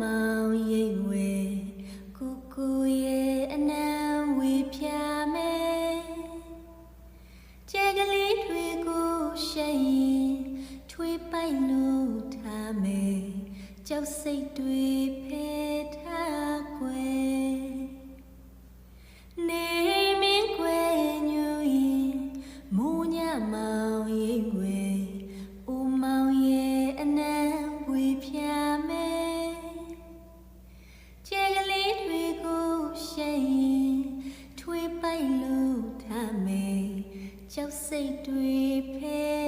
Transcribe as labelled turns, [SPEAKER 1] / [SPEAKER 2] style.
[SPEAKER 1] မောင်ရိတ်ဝဲကိုကိုရဲ့အနံဝေဖြာမဲကျဲကလေးတွေကိုရှက်ရင်ထွေးပိုက်လို့ထားမဲကြောက်စိတ်တွေဖယ်ထားကွယ်နေမင်းကွယ်ညူရင်မိုးညမောင်ရိတ်ဝဲအိုမောင်ရဲ့အနံဝေဖြာ ရောက်စိတ်တွေဖဲ